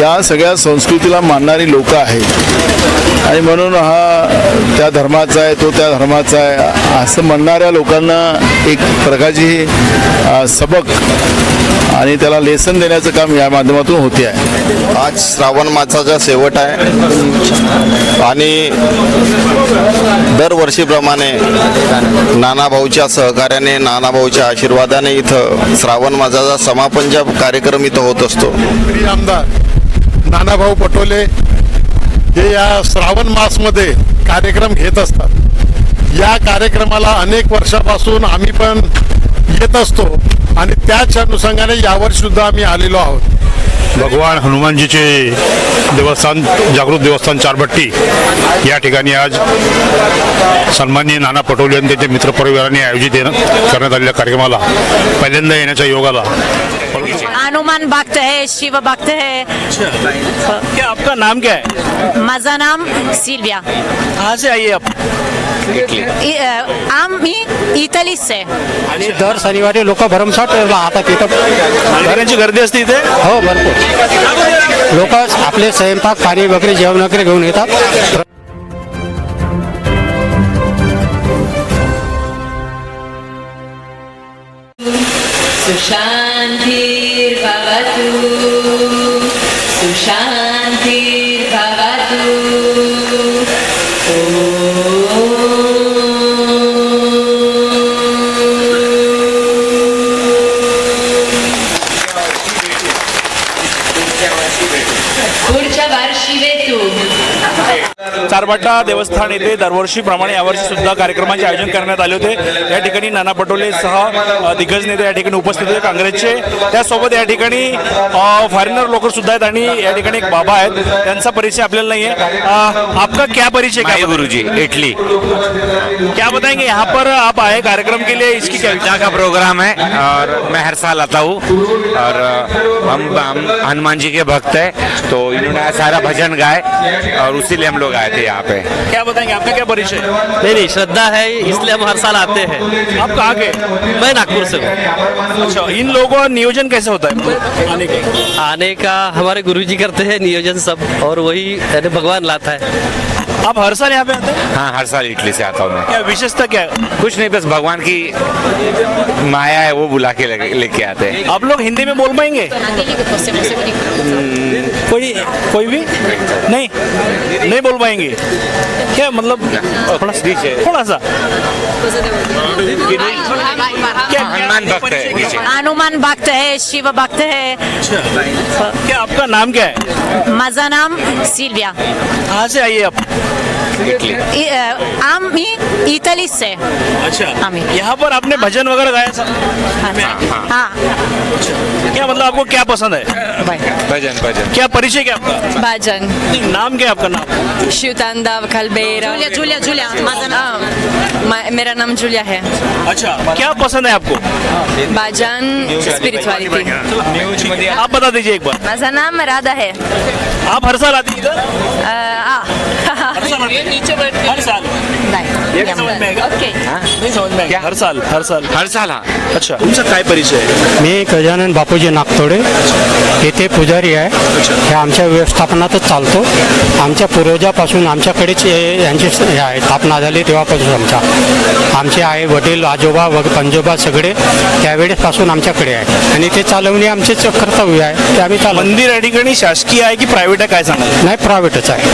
या सगळ्या संस्कृतीला मानणारी लोक आहेत. आणि म्हणून हा त्या धर्माचा आहे तो त्या धर्माचा आहे. असं म्हणणाऱ्या लोकांना एक प्रकारची सबक आणि त्याला लेसन देण्याचं काम या माध्यमातून होते आहे. आज श्रावण मासाचा शेवट आहे. आणि दरवर्षीप्रमाणे नानाभाऊच्या सहकार्याने नानाभाऊच्या आशीर्वादाने इथं श्रावण मासाचा समापनचा कार्यक्रम इथं होत असतो. आमदार नानाभाऊ पटोले हे या श्रावण मासमध्ये कार्यक्रम घेत असतात. या कार्यक्रमाला अनेक वर्षापासून आम्ही पण येत असतो आणि त्याच अनुषंगाने यावर्षीसुद्धा आम्ही आलेलो आहोत. भगवान हनुमानजीचे देवस्थान जागृत देवस्थान चारबट्टी या ठिकाणी आज सन्माननीय नाना पटोले आणि त्यांच्या मित्रपरिवाराने आयोजित येणं- करण्यात आलेल्या कार्यक्रमाला पहिल्यांदा येण्याच्या योगाला हनुमान भक्त है शिव भक्त है। क्या आपका नाम क्या है? माझं नाम सिल्विया। कहाँ से आइए आप? इ- अ, आम्ही इटली से। आणि दर शनिवारी लोक भरमसाठ राहतात तिथं। घरांची गर्दी असते इथे? हो भरपूर। लोक आपले स्वयंपाक पाणी वगैरे जेवण वगैरे घेऊन येतात. सुशान्तिर्भवतु सुशान्तिर्भवतु चारबाटा देवस्थान येथे दरवर्षीप्रमाणे यावर्षी सुद्धा कार्यक्रमाचे आयोजन करण्यात आले होते. या ठिकाणी नाना पटोले सह दिग्गज नेते या ठिकाणी उपस्थित होते काँग्रेसचे. त्यासोबत या ठिकाणी फॉरेनर लोक सुद्धा आहेत आणि या ठिकाणी एक बाबा आहेत. त्यांचा परिचय आपल्याला नहीं है अ, आपका क्या परिचय क्या माई गुरु जी इटली. क्या बताएंगे? यहाँ पर आप आए कार्यक्रम के लिए इसकी क्या का प्रोग्राम है और मैं हर साल आता हूँ और हम हम हनुमान जी के भक्त हैं तो इन्होंने सारा भजन गाए और उसीलिए हम लोग आए थे यहाँ। पे। क्या बताएँगे? आपका क्या परिचय? नहीं नहीं श्रद्धा है इसलिए हम हर साल आते हैं। आप कहाँ के? मैं नागपुर से हूँ। अच्छा इन लोगों का नियोजन कैसे होता है? आने का? आने का हमारे गुरुजी करते हैं नियोजन सब और वही भगवान लाता है। आप हर साल यहाँ पे आते हैं? हाँ हर साल इटली से आता हूँ मैं। क्या विशेषता क्या है? कुछ नहीं बस भगवान की माया है वो बुला के लेके आते हैं। आप लोग हिंदी में बोल पाएँगे? कोई कोई भी? नहीं? नहीं बोल पाएँगे? क्या मतलब? थोड़ा थोड़ा सा। हनुमान भक्त है हनुमान भक्त है शिव भक्त है। क्या आपका नाम क्या है? मज़ा नाम सिल्विया। कहाँ से आइए आप? इ- अ, इटली से अच्छा। यहाँ पर आपने भजन वगैरह गाया था हाँ क्या मतलब आपको क्या पसंद है भजन भजन क्या परिचय क्या आपका भजन नाम क्या आपका नाम शिवतांडव कलबेरा जुलिया जुलिया जुलिया हाँ, मेरा नाम जूलिया है अच्छा क्या पसंद है आपको भजन स्पिरिचुअलिटी आप बता दीजिए एक बार माझं नाम राधा है आप हर साल आती हैं इधर आ, हर साल हैं? हर साल. ये समझ में आएगा. नहीं समझ में आएगा। हर साल हर साल. हर साल हाँ। अच्छा. तुमचा काय परिचय आहे? मी गजानन बापूजी नागतोडे. येथे पुजारी आहे. हे आमच्या व्यवस्थापनातच चालतो. आमच्या पूर्वजापासून आमच्याकडेच हे- यांची स- हे आहे. स्थापना झाली तेव्हापासून आमच्या. आमचे आई वडील आजोबा व पंजोबा सगळे त्यावेळेसपासून आमच्याकडे आहे. आणि ते चालवणे आमचेच कर्तव्य आहे. ते आम्ही चालवतो. मंदिर या ठिकाणी शासकीय आहे की प्रायव्हेट आहे? काय सांगाल? नाही प्रायव्हेटच आहे.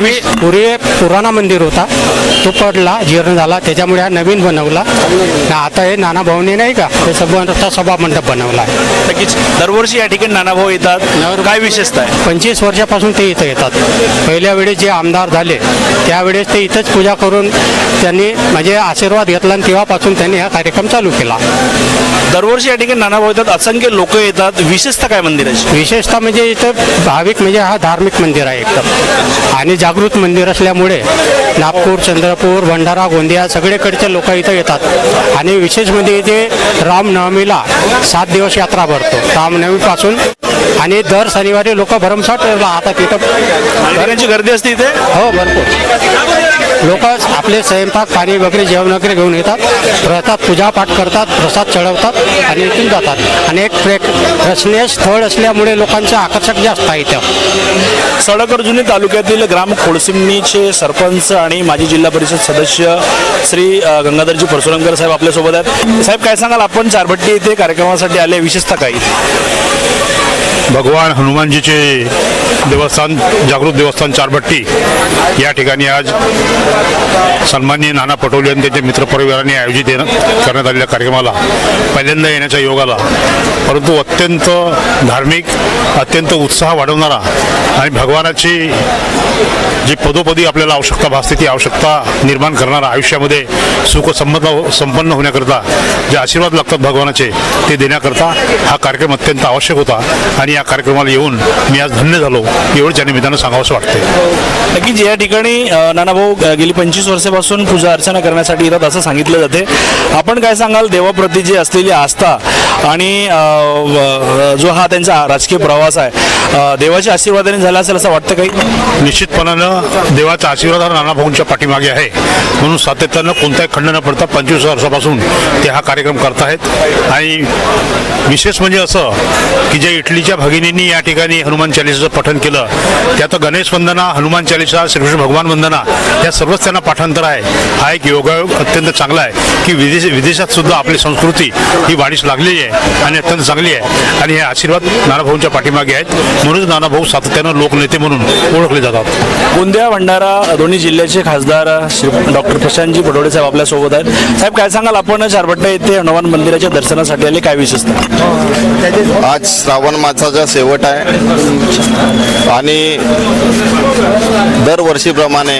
पूर्वी पूर्वी पुराणा मंदिर होता. तो पडला जीर्ण झाला. त्याच्यामुळे हा नवीन बनवला. आणि आता हे नाना भाऊने नाही का ते सभा सभा मंडप बनवला आहे. नक्कीच. दरवर्षी या ठिकाणी नानाभाऊ येतात. काय विशेषता आहे? पंचवीस वर्षापासून ते इथं येतात. पहिल्या वेळेस जे आमदार झाले त्यावेळेस ते इथंच पूजा करून त्यांनी म्हणजे आशीर्वाद घेतला आणि तेव्हापासून त्यांनी हा कार्यक्रम चालू केला. दरवर्षी या ठिकाणी नानाभाऊ येतात. असंख्य लोक येतात. विशेषता काय मंदिराची? विशेषतः म्हणजे इथं भाविक म्हणजे हा धार्मिक मंदिर आहे एकदम. आणि जागृत मंदिर असल्यामुळे नागपूर चंद्रपूर भंडारा गोंदिया सगळीकडचे लोक इथं येतात. आणि विशेष म्हणजे इथे रामनवमीला सात दिवस यात्रा भरतो. रामनवमीपासून आणि दर शनिवारी लोक भरमसाठ राहतात इथं गर्दी असते इथे? हो भरपूर. लोक आपले स्वयंपाक पाणी वगैरे जेवण वगैरे घेऊन येतात. प्रसाद पूजापाठ करतात प्रसाद चढवतात आणि इथून जातात. आणि एक प्रेक प्रेक्षणीय स्थळ असल्यामुळे लोकांचं आकर्षक जास्त आहे इथं. सडकर्जुनी तालुक्यातील ग्राम खोडसिमनीचे सरपंच आणि माजी जिल्हा परिषद सदस्य श्री गंगाधरजी परसुरंकर साहेब आपल्यासोबत आहेत. साहेब काय सांगाल? आपण चारभट्टी येथे कार्यक्रमासाठी आले विशेषतः काही. भगवान हनुमानजीचे देवस्थान जागृत देवस्थान चारभट्टी या ठिकाणी आज सन्माननीय नाना पटोले आणि त्यांच्या मित्रपरिवाराने आयोजित करण्यात आलेल्या कार्यक्रमाला पहिल्यांदा येण्याच्या योगाला. परंतु अत्यंत धार्मिक अत्यंत उत्साह वाढवणारा आणि भगवानाची जी पदोपदी आपल्याला आवश्यकता भासते ती आवश्यकता निर्माण करणारा आयुष्यामध्ये सुख संपन्न संपन्न होण्याकरता जे आशीर्वाद लागतात भगवानाचे ते देण्याकरता हा कार्यक्रम अत्यंत आवश्यक होता. आणि या कार्यक्रमाला येऊन मी आज धन्य झालो. एवढंच या निमित्तानं सांगावंसं वाटते नक्कीच या ठिकाणी नानाभाऊ गेली पंचवीस वर्षापासून पूजा अर्चना करण्यासाठी येतात असं सांगितलं जाते. आपण काय सांगाल देवाप्रती जी असलेली आस्था आणि जो हा त्यांचा राजकीय प्रवास आहे देवाच्या आशीर्वादाने झाला असेल असं वाटतं काही? निश्चितपणानं देवाचा आशीर्वाद हा नाना भाऊंच्या पाठीमागे आहे. म्हणून सातत्यानं कोणताही खंड न पडता पंचवीस वर्षापासून ते हा कार्यक्रम करतायत आणि विशेष म्हणजे असं की जे इटलीच्या भगिनींनी या ठिकाणी हनुमान चालिसाचं पठण केलं. त्यात गणेश वंदना हनुमान चालिसा श्रीकृष्ण भगवान वंदना या सर्वच त्यांना पाठांतर आहे. हा एक योगायोग अत्यंत चांगला आहे की विदेश विदेशात सुद्धा आपली संस्कृती ही वाढीस लागलेली आहे आणि अत्यंत चांगली आहे. आणि हे आशीर्वाद नानाभाऊंच्या पाठीमागे आहेत. म्हणूनच नानाभाऊ सातत्यानं लोकनेते म्हणून ओळखले जातात. गोंदिया भंडारा दोन्ही जिल्ह्याचे खासदार श्री डॉक्टर प्रशांतजी पटोळे साहेब आपल्यासोबत आहेत. साहेब काय सांगाल? आपण चारभट्टा येथे हनुमान मंदिराच्या दर्शनासाठी आले. काय विशेषता? आज श्रावण मासाचा शेवट आहे. आणि दर दरवर्षीप्रमाणे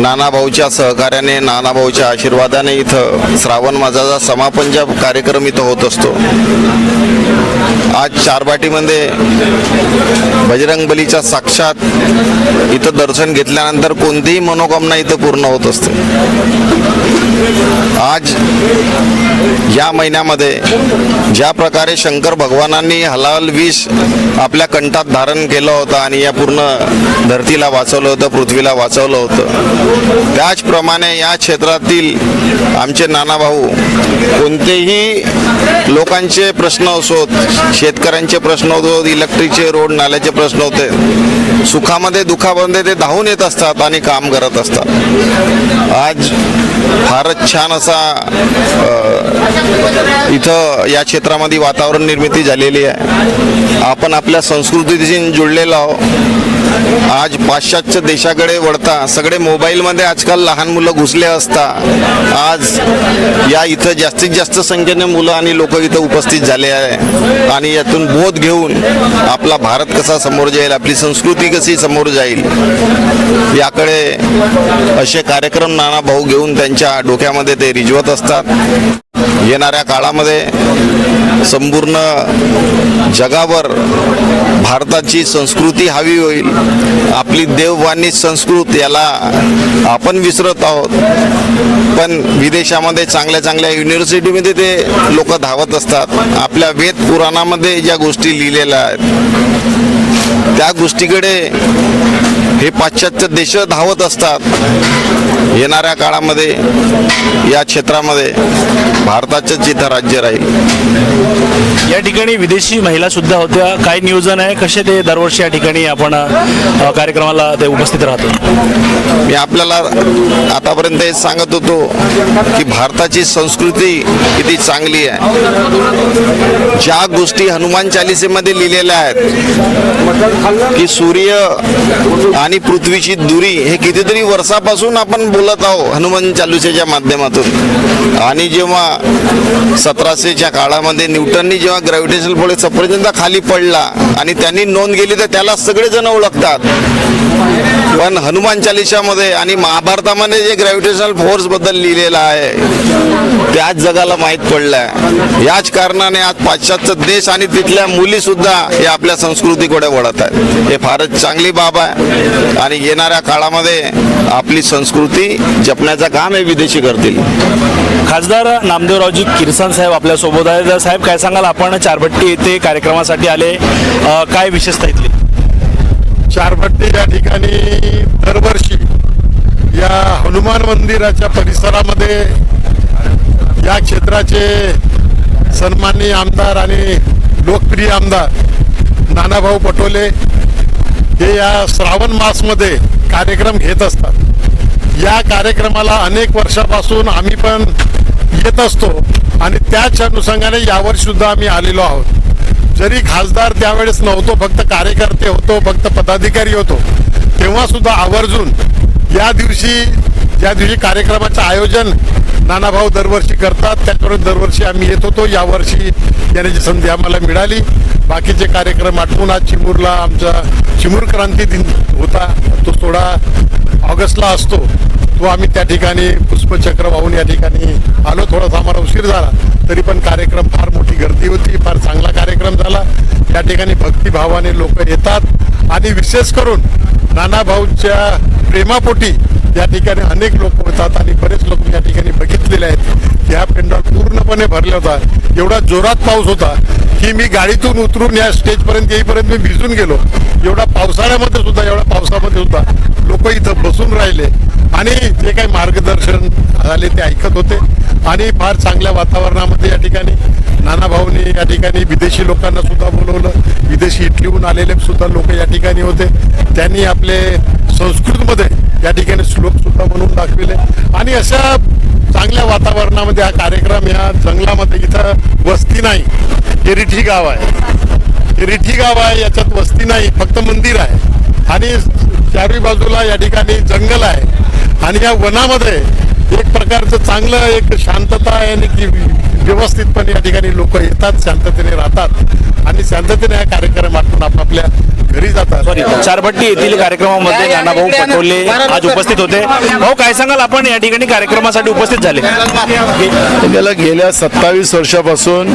नानाभाऊच्या सहकार्याने नानाभाऊच्या आशीर्वादाने इथं श्रावण मासाचा समापनचा कार्यक्रम इथं होत असतो. आज चारबाटीमध्ये बजरंग बलीच्या साक्षात इथं दर्शन घेतल्यानंतर कोणतीही मनोकामना इथं पूर्ण होत असते. आज या महिन्यामध्ये ज्या प्रकारे शंकर भगवानांनी हलाल विष आपल्या कंठात धारण केलं होतं आणि या पूर्ण धरतीला वाचवलं होतं पृथ्वीला वाचवलं होतं. त्याचप्रमाणे या क्षेत्रातील आमचे नानाभाऊ कोणतेही लोकांचे प्रश्न असोत शेतकऱ्यांचे प्रश्न होत इलेक्ट्रिकचे रोड नाल्याचे प्रश्न होते सुखामध्ये दुखामध्ये ते धावून येत असतात आणि काम करत असतात. आज फारच छान असा इथं या क्षेत्रामध्ये वातावरण निर्मिती झालेली आहे. आपण आपल्या संस्कृतीशी जुळलेलो आहोत. आज पाश्चात्य देशाकडे वळता सगळे मोबाईलमध्ये आजकाल लहान मुलं घुसले असता आज या इथं जास्तीत जास्त संख्येने मुलं आणि लोक इथं उपस्थित झाले आहे. आणि यातून बोध घेऊन आपला भारत कसा समोर जाईल आपली संस्कृती कशी समोर जाईल याकडे असे कार्यक्रम नाना भाऊ घेऊन त्यांच्या डोक्यामध्ये ते रिजवत असतात. येणाऱ्या काळामध्ये संपूर्ण जगावर भारताची संस्कृती हवी होईल आपली देववाणी संस्कृत याला आपण विसरत आहोत. पण विदेशामध्ये चांगल्या चांगल्या युनिव्हर्सिटीमध्ये ते लोक धावत असतात. आपल्या वेद पुराणामध्ये ज्या गोष्टी लिहिलेल्या आहेत त्या गोष्टीकडे हे पाश्चात्य देश धावत असतात. येणाऱ्या काळामध्ये या क्षेत्रामध्ये भारताचं जिथं राज्य राहील. या ठिकाणी विदेशी महिला सुद्धा होत्या. काय नियोजन आहे? कसे ते दरवर्षी या ठिकाणी आपण कार्यक्रमाला ते उपस्थित राहतो मी आपल्याला आतापर्यंत हे सांगत होतो की भारताची संस्कृती किती चांगली आहे. ज्या गोष्टी हनुमान चालिसेमध्ये लिहिलेल्या आहेत की सूर्य आणि पृथ्वीची दुरी हे कितीतरी वर्षापासून आपण बोलत आहोत हनुमान चालुसेच्या माध्यमातून. आणि जेव्हा सतराशेच्या काळामध्ये न्यूटननी जेव्हा ग्रॅव्हिटेशनल पुढे सफरचंदा खाली पडला आणि त्यांनी नोंद केली तर त्याला सगळेजण ओळखतात. पण हनुमान चालिशामध्ये आणि महाभारतामध्ये जे ग्रॅव्हिटेशनल फोर्सबद्दल लिहिलेलं आहे ते आज जगाला माहीत पडलंय. याच कारणाने आज पाश्चात्य देश आणि तिथल्या मुली सुद्धा हे आपल्या संस्कृतीकडे वळत आहेत हे फारच चांगली बाब आहे. आणि येणाऱ्या काळामध्ये आपली संस्कृती जपण्याचं काम हे विदेशी करतील. खासदार नामदेवरावजी किरसान साहेब आपल्यासोबत आहेत. तर साहेब काय सांगाल? आपण चारभट्टी येथे कार्यक्रमासाठी आले. अ, काय विशेषता इथली? चारभट्टी या ठिकाणी दरवर्षी या हनुमान मंदिराच्या परिसरामध्ये या क्षेत्राचे सन्माननीय आमदार आणि लोकप्रिय आमदार नानाभाऊ पटोले हे या श्रावण मासमध्ये कार्यक्रम घेत असतात. या कार्यक्रमाला अनेक वर्षापासून आम्ही पण येत असतो आणि त्याच अनुषंगाने यावर्षीसुद्धा आम्ही आलेलो आहोत. जरी खासदार त्यावेळेस नव्हतो फक्त कार्यकर्ते होतो फक्त पदाधिकारी होतो तेव्हा सुद्धा आवर्जून या दिवशी ज्या दिवशी कार्यक्रमाचं आयोजन नानाभाऊ दरवर्षी करतात. त्याकडून दरवर्षी आम्ही येत होतो. यावर्षी येण्याची संधी आम्हाला मिळाली. बाकीचे कार्यक्रम आठवून आज चिमूरला आमचा चिमूर क्रांती दिन होता. तो सोळा ऑगस्टला असतो. तो आम्ही त्या ठिकाणी पुष्पचक्र वाहून या ठिकाणी आलो. थोडासा आम्हाला उशीर झाला. तरी पण कार्यक्रम फार मोठी गर्दी होती. फार चांगला कार्यक्रम झाला. या ठिकाणी भक्तिभावाने लोक येतात. आणि विशेष करून नानाभाऊच्या प्रेमापोटी या ठिकाणी अनेक लोक होतात आणि बरेच लोक या ठिकाणी बघितलेले आहेत. की हा पेंडॉल पूर्णपणे भरला होता. एवढा जोरात पाऊस होता की मी गाडीतून उतरून या स्टेजपर्यंत येईपर्यंत मी भिजून गेलो. एवढा पावसाळ्यामध्ये सुद्धा एवढा पावसामध्ये सुद्धा लोक इथं बसून राहिले आणि जे काही मार्गदर्शन झाले ते ऐकत होते. आणि फार चांगल्या वातावरणामध्ये या ठिकाणी नानाभाऊनी या ठिकाणी विदेशी लोकांना सुद्धा बोलवलं. विदेशी इटलीहून आलेले सुद्धा लोक या ठिकाणी होते. त्यांनी आपले संस्कृतमध्ये या ठिकाणी लोकसुद्धा म्हणून दाखविले. आणि अशा चांगल्या वातावरणामध्ये हा कार्यक्रम या जंगलामध्ये इथं वस्ती नाही. हे रिठी गाव आहे. हे रिठी गाव आहे याच्यात वस्ती नाही फक्त मंदिर आहे. आणि चारही बाजूला या ठिकाणी जंगल आहे. आणि या वनामध्ये एक प्रकारचं चांगलं एक शांतता आहे आणि की व्यवस्थितपणे या ठिकाणी लोक येतात शांततेने राहतात. आणि शांततेने हा कार्यक्रम आपापल्या घरी जातात. चारभट्टी येथील कार्यक्रमामध्ये नानाभाऊ पटोले आज उपस्थित होते. भाऊ काय सांगाल? आपण या ठिकाणी कार्यक्रमासाठी उपस्थित झाले. गेल्या गेल्या सत्तावीस वर्षापासून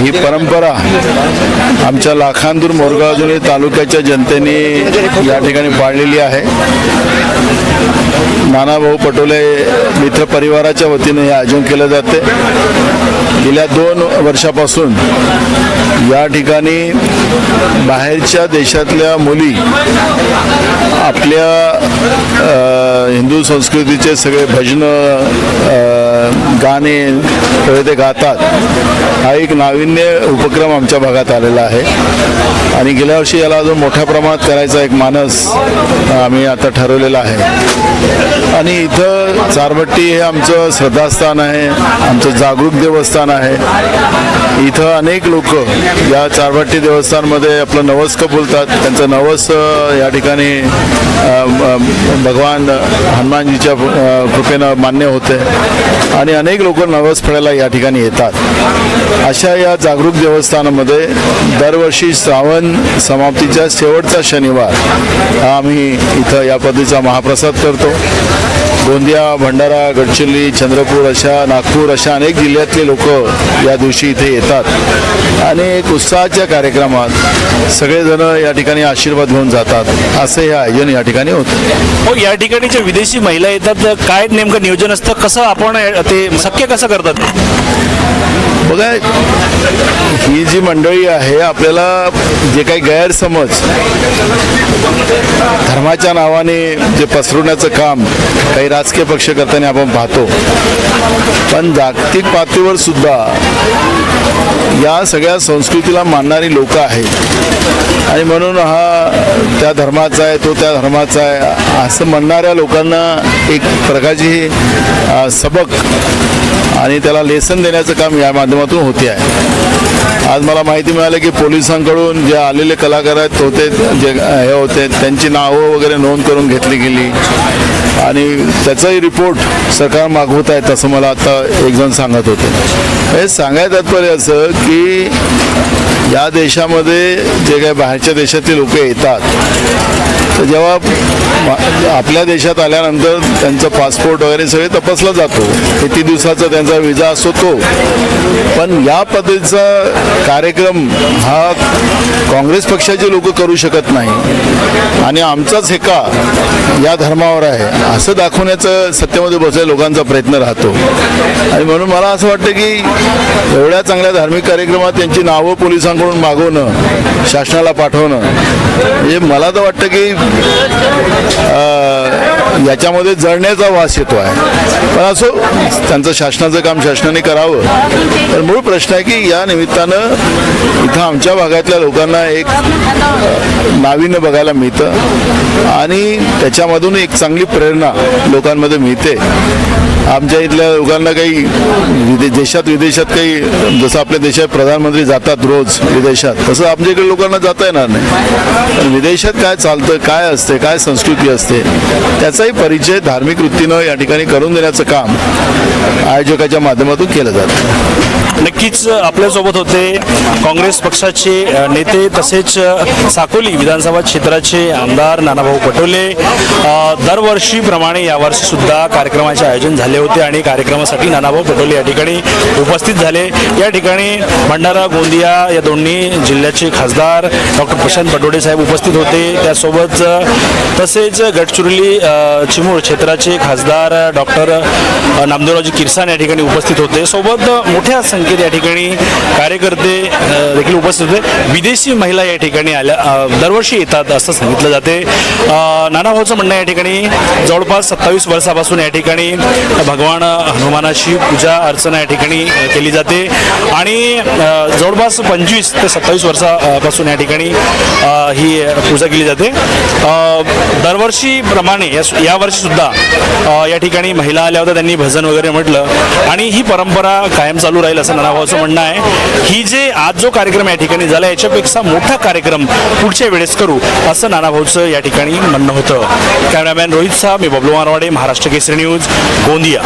ही परंपरा आमच्या लाखांदूर मोरगावजुनी तालुक्याच्या जनतेने या ठिकाणी पाळलेली आहे. नानाभाऊ पटोले मित्र परिवाराच्या वतीने हे आयोजन केलं जाते. गेल्या दोन वर्षापासून या ठिकाणी बाहेरच्या देशातल्या मुली आपल्या हिंदू संस्कृतीचे सगळे भजनं गाणे सगळे ते गातात हा एक नाविन्य उपक्रम आमच्या भागात आलेला आहे. आणि गेल्या वर्षी याला अजून मोठ्या प्रमाणात करायचा एक मानस आम्ही आता ठरवलेला आहे. आणि इथं चारबट्टी हे आमचं श्रद्धास्थान आहे आमचं जागरूक देवस्थान आहे. इथं अनेक लोक या चारबट्टी देवस्थानमध्ये आपलं नवस बोलतात. त्यांचं नवस या ठिकाणी भगवान हनुमानजीच्या कृपेनं मान्य होते. आणि अनेक लोक नवस फेडायला या ठिकाणी येतात. अशा या जागरूक देवस्थानामध्ये दरवर्षी श्रावण समाप्तीच्या शेवटचा शनिवार आम्ही इथं या पद्धतीचा महाप्रसाद करतो. गोंदिया भंडारा गडचिरोली चंद्रपूर अशा नागपूर अशा अनेक जिल्ह्यातले लोक या दिवशी इथे येतात. आणि एक उत्साहाच्या कार्यक्रमात सगळेजण या ठिकाणी आशीर्वाद घेऊन जातात. असं हे आयोजन या ठिकाणी होतं. हो या ठिकाणी ज्या विदेशी महिला येतात. तर काय नेमकं नियोजन असतं? कसं आपण ते शक्य कसं करतात? बघा ही जी मंडळी आहे आपल्याला जे काही गैरसमज धर्माच्या नावाने जे पसरवण्याचं काम काही राजकीय पक्ष करताना आपण पाहतो. पण जागतिक पातळीवर सुद्धा या सगळ्या संस्कृतीला मानणारी लोक आहेत. आणि म्हणून हा त्या धर्माचा आहे तो त्या धर्माचा आहे असं म्हणणाऱ्या लोकांना एक प्रकारची सबक आणि त्याला लेसन देण्याचं काम या माध्यमातून होते आहे. आज मला माहिती मिळाली की पोलिसांकडून जे आलेले कलाकार आहेत होते जे हे होते त्यांची नावं वगैरे नोंद करून घेतली गेली. आणि त्याचाही रिपोर्ट सरकार मागवत आहे असं मला आता एक जण सांगत होते. हे सांगायचं तात्पर्य असं की या देशामध्ये जे काही बाहेरच्या देशातले लोक येतात तर जेव्हा आपल्या देशात आल्यानंतर त्यांचं पासपोर्ट वगैरे सगळे तपासला जातो. किती दिवसाचा त्यांचा विजा असतो तो. पण या पद्धतीचा कार्यक्रम हा काँग्रेस पक्षाचे लोक करू शकत नाही. आणि आमचाच एका या धर्मावर आहे. असं दाखवण्याचं सत्तेमध्ये बसलेल्या लोकांचा प्रयत्न राहतो. आणि म्हणून मला असं वाटतं की एवढ्या चांगल्या धार्मिक कार्यक्रमात त्यांची नावं पोलिसांकडून मागवणं शासनाला पाठवणं म्हणजे मला तर वाटतं की याच्यामध्ये जळण्याचा वास येतो आहे. पण असो त्यांचं शासनाचं काम शासनाने करावं. तर मूळ प्रश्न आहे की या निमित्तानं इथं आमच्या भागातल्या लोकांना एक नाविन्य बघायला मिळतं. आणि त्याच्यामधून एक चांगली प्रेरणा लोकांमध्ये मिळते. आमच्या इथल्या लोकांना काही विदे देशात विदेशात काही जसं आपल्या देशात प्रधानमंत्री जातात रोज विदेशात तसं आमच्या इकडे लोकांना जाता येणार नाही. पण विदेशात काय चालतं काय असते काय संस्कृती असते त्याचाही परिचय धार्मिक वृत्तीनं या ठिकाणी करून देण्याचं काम आयोजकाच्या माध्यमातून केलं जातं. नक्कीच आपल्यासोबत होते काँग्रेस पक्षाचे नेते तसेच साकोली विधानसभा क्षेत्राचे आमदार नानाभाऊ पटोले. दरवर्षीप्रमाणे यावर्षी सुद्धा कार्यक्रमाचे आयोजन झाले होते आणि कार्यक्रमासाठी नानाभाऊ पटोले या ठिकाणी उपस्थित झाले. या ठिकाणी भंडारा गोंदिया या दोन्ही जिल्ह्याचे खासदार डॉक्टर प्रशांत पटोडे साहेब उपस्थित होते. त्यासोबत तसेच गडचिरोली चिमूर क्षेत्राचे खासदार डॉक्टर नामदेवरावजी किरसान या ठिकाणी उपस्थित होते. सोबत मोठ्या संख्येत या ठिकाणी कार्यकर्ते देखील उपस्थित होते. विदेशी महिला या ठिकाणी आल्या दरवर्षी येतात असं सांगितलं जाते. नाना भाऊचं म्हणणं या ठिकाणी जवळपास सत्तावीस वर्षापासून या ठिकाणी भगवान हनुमानाची पूजा अर्चना या ठिकाणी केली जाते. आणि जवळपास पंचवीस ते सत्तावीस वर्षापासून या ठिकाणी ही पूजा केली जाते. दरवर्षीप्रमाणे या वर्षीसुद्धा या ठिकाणी महिला आल्या होत्या त्यांनी भजन वगैरे म्हटलं. आणि ही परंपरा कायम चालू राहील असं नानाभाऊचं म्हणणं आहे. ही. जे आज जो कार्यक्रम या ठिकाणी झाला याच्यापेक्षा मोठा कार्यक्रम पुढच्या वेळेस करू असं नानाभाऊचं या ठिकाणी म्हणणं होतं. कॅमेरामॅन रोहित साह मी बबलू मारवाडे महाराष्ट्र केसरी न्यूज गोंदिया.